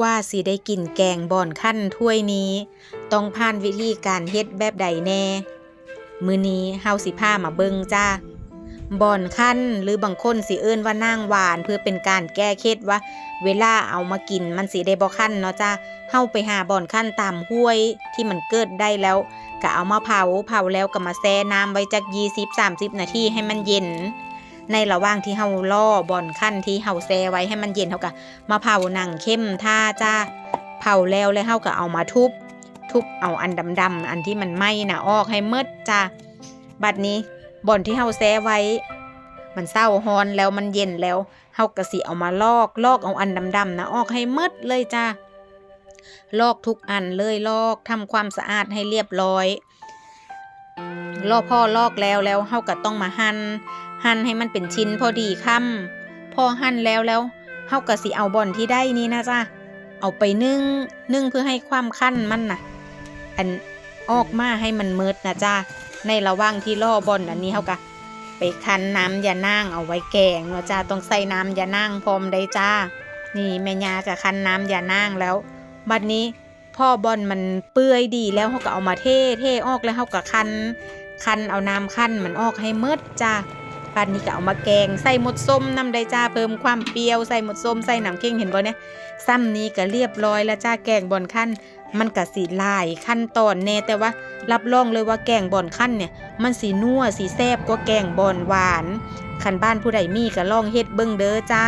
กว่าสิได้กินแกงบ่อนขั้นถ้วยนี้ ต้องผ่านวิธีการเฮ็ดแบบใดแน่ มื้อนี้เฮาสิพามาเบิ่งจ้าบ่อนขั้นหรือบางคนสิเอิ้นว่านางหวานเพื่อเป็นการแก้เคล็ดว่า เวลาเอามากินมันสิได้บ่คั้นเนาะจ้าเฮาไปหาบ่อนขั้นตามห้วยที่มันเกิดได้แล้วก็เอามาเผาเผาแล้วก็มาแช่น้ำไว้จัก20-30นาทีให้มันเย็น ในระหว่างที่เฮาล่อบ่อนขั้นที่เฮาแช่ไว้ให้มันเย็นเฮาก็มาเผาหนังเข้มท่าจ้าเผาแล้วแล้วเฮาก็เอามาทุบ ทุบเอาอันดำๆอันที่มันไหม้น่ะออกให้หมดจ้าบัดนี้บ่อนที่เฮาแช่ไว้ มันเศร้าฮอนแล้วมันเย็นแล้วเฮาก็สิเอามาลอกลอกเอาอันดำๆนะออกให้หมดเลยจ้าลอกทุกอันเลยลอกทำความสะอาดให้เรียบร้อยลอกพ่อลอกแล้วแล้วเฮาก็ต้องมาหั่น หั่นให้มันเป็นชิ้นพอดีคำพอหั่นแล้วแล้วเฮาก็สิเอาบ่อนที่ได้นี้นะจ้าเอาไปนึ่งนึ่งเพื่อให้ความคั่นมันน่ะ อันออกมาให้มันเมิดนะจ้าในระหว่างที่ล่อบอนอันนี้เฮาก็ไปคั้นน้ำยานางเอาไว้แกงเนาะจ้าต้องใส่น้ำยานางพร้อมได้จ้า นี่แม่ยาก็คั้นน้ำยานางแล้ว บัดนี้พ่อบอนมันเปื่อยดีแล้วเฮาก็เอามาเทเทออกแล้วเฮาก็คั้นคั้นเอาน้ำคั้นมันออกให้เมิดจ้า บันนี้ก็เอามาแกงใส่หมดส้มน้ำได้จ้าเพิ่มความเปรี้ยวใส่หมดส้มใส่น้ำเค็งเห็นบ่เนี่ยซ้ำนี้ก็เรียบร้อยแล้วจ้าแกงบอนขั้นมันก็สีลายขั้นตอนแน่แต่ว่ารับรองเลยว่าแกงบอนขั้นเนี่ย มันสีนัวสีแซ่บกว่าแกงบอนหวานขันบ้านผู้ใดมีก็ลองเฮ็ดเบิ่งเด้อจ้า